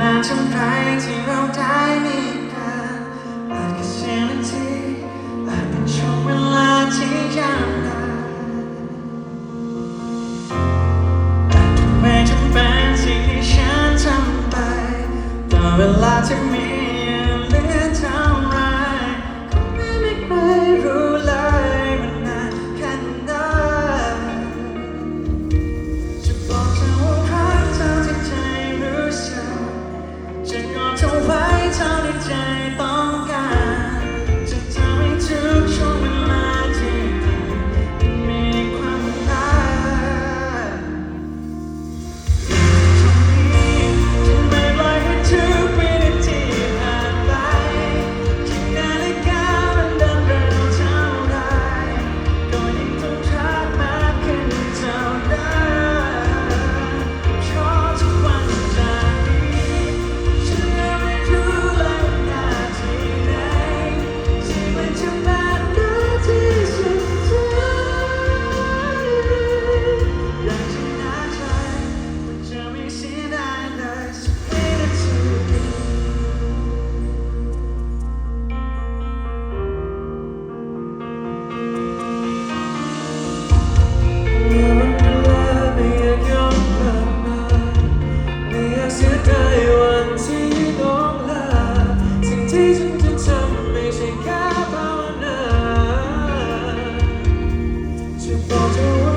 นานเท่าไรที่เราได้มีกันอาจแค่เสี้ยวนาทีอาจเป็นช่วงเวลาที่ยาวนานแต่ทำไมจำเป็นสิ่งที่ฉันทำไปต่อเวลาที่มี จงไว้เท่าในใจตอน That's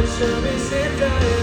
would show me safe